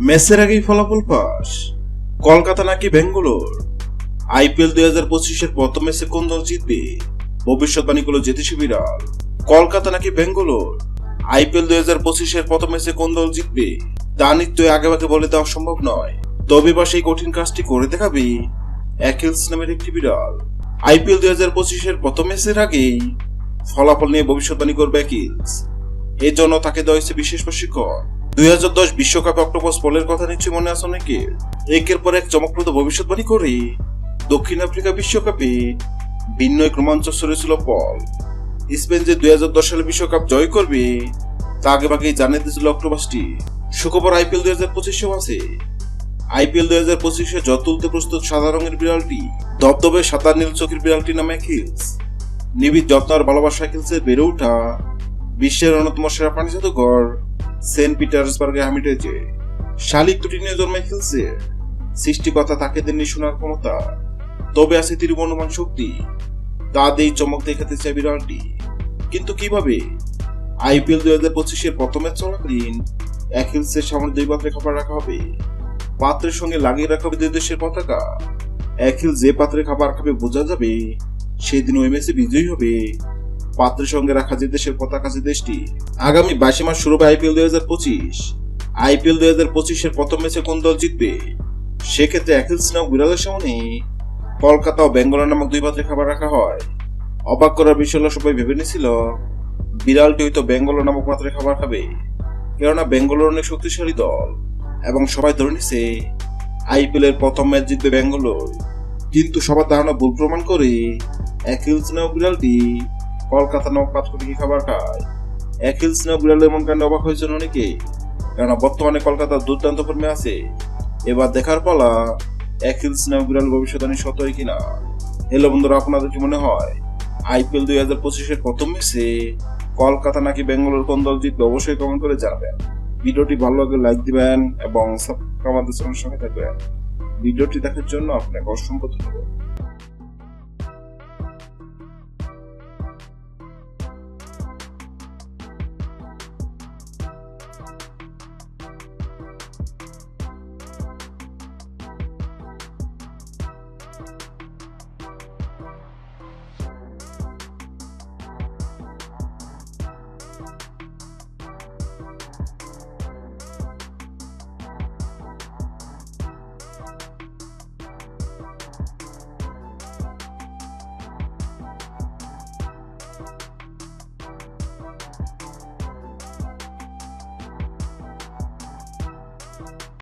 ম্যাচের আগেই ফলাফল পাস। কলকাতা নাকি বেঙ্গালোর? আইপিএল দুই হাজার পঁচিশের প্রথম ম্যাচে কোন দল জিতবে? ভবিষ্যৎবাণী করল জ্যোতিষী বিড়াল। কলকাতা নাকি বেঙ্গালোর? আইপিএল দুই হাজার পঁচিশের প্রথম ম্যাচে কোন দল জিতবে? তা নিশ্চয়ই আগে ভাগে বলে দেওয়া সম্ভব নয়। তবে বা সেই কঠিন কাজটি করে দেখাবে অ্যাকিলস নামের একটি বিড়াল। আইপিএল দুই হাজার পঁচিশের প্রথম ম্যাচের আগেই ফলাফল নিয়ে ভবিষ্যৎবাণী করবে অ্যাকিলস। এর জন্য তাকে দেওয়া হয়েছে বিশেষ প্রশিক্ষণ। দুই হাজার দশ বিশ্বকাপে অক্টোপাস পলের কথা নিশ্চয়ই মনে আছে অনেকে? একের পর এক চমকপ্রদ ভবিষ্যৎবাণী করে। দক্ষিণ আফ্রিকা বিশ্বকাপে ভিন্ন এক রোমাঞ্চ সরেছিল পল স্পেন যে দুই দশ সালে বিশ্বকাপ জয় করবে, তা আগে ভাগেই জানিয়ে দিয়েছিল অক্টোপাসটি। শুক্রবার আইপিএল দুই হাজার পঁচিশেও আছে। আইপিএল দুই হাজার পঁচিশে জল তুলতে প্রস্তুত সাদা রঙের বিড়ালটি দবদবে সাদা নীল চোখের বিড়ালটি নামে হিলস নিবিড় যত্ন আর ভালোবাসা হিলসে বেড়ে ওঠা বিশ্বের অন্যতম সেরা প্রাণী জাদুঘর সেন্ট পিটার্সবার্গে হামিট শালিক দুটি নিয়ে জন্মে হিলসে সৃষ্টিকর্তা তাকে দেননি শোনার ক্ষমতা। তবে আছে তিরুবর্ণমান শক্তি। তা দিয়ে চমক দেখাতে চায় বিড়ালটি। কিন্তু কীভাবে? আইপিএল দুই হাজার পঁচিশের প্রথম ম্যাচ চলাকালীন এক হিলসের সামনে দুই পাত্রে খাবার রাখা হবে। পাত্রের সঙ্গে লাগিয়ে রাখা হবে দুই দেশের পতাকা। এক হিল যে পাত্রে খাবার খাবে বোঝা যাবে সেদিন ওই ম্যাচে বিজয়ী হবে পাত্রের সঙ্গে রাখা যে দেশের পতাকা যে দেশটি, আগামী বাইশে মাস শুরু হবে আইপিএল দুই হাজার পঁচিশ। আইপিএল দুই হাজার পঁচিশের প্রথম ম্যাচে কোন দল জিতবে? সেক্ষেত্রে অ্যাকিলস নামক বিড়ালের সামনে কলকাতা ও বেঙ্গলোর নামক দুই পাত্রে খাবার রাখা হয়। অবাক করার বিষয় সবাই ভেবে নিয়েছিল, বিড়ালটি হয়তো বেঙ্গলোর নামক পাত্রে খাবার খাবে। কেননা বেঙ্গলোর অনেক শক্তিশালী দল, এবং সবাই ধরে নিছে, আইপিএল এর প্রথম ম্যাচ জিতবে বেঙ্গলোর। কিন্তু সবার ধারণা ভুল প্রমাণ করে অ্যাকিলস নামক বিড়ালটি কলকাতা পাত্র থেকে খাবার খায়? অ্যাকিলস নামক বিড়াল এমন কাণ্ড অবাক হয়েছেন অনেকে কেননা বর্তমানে কলকাতার দুর্দান্ত ফর্মে আছে। এবার দেখার পালা নামক বিড়াল ভবিষ্যৎবাণী সত হয় কিনা? এলো বন্ধুরা, আপনাদের কি মনে হয়? আইপিএল দুই হাজার পঁচিশের প্রথম ম্যাচে কলকাতা নাকি বেঙ্গালোর কোন দল জিতবে অবশ্যই কমেন্ট করে জানাবেন। ভিডিওটি ভালো লাগলে লাইক দিবেন এবং আমাদের সঙ্গে থাকবেন। ভিডিওটি দেখার জন্য আপনাকে অসংখ্য ধন্যবাদ।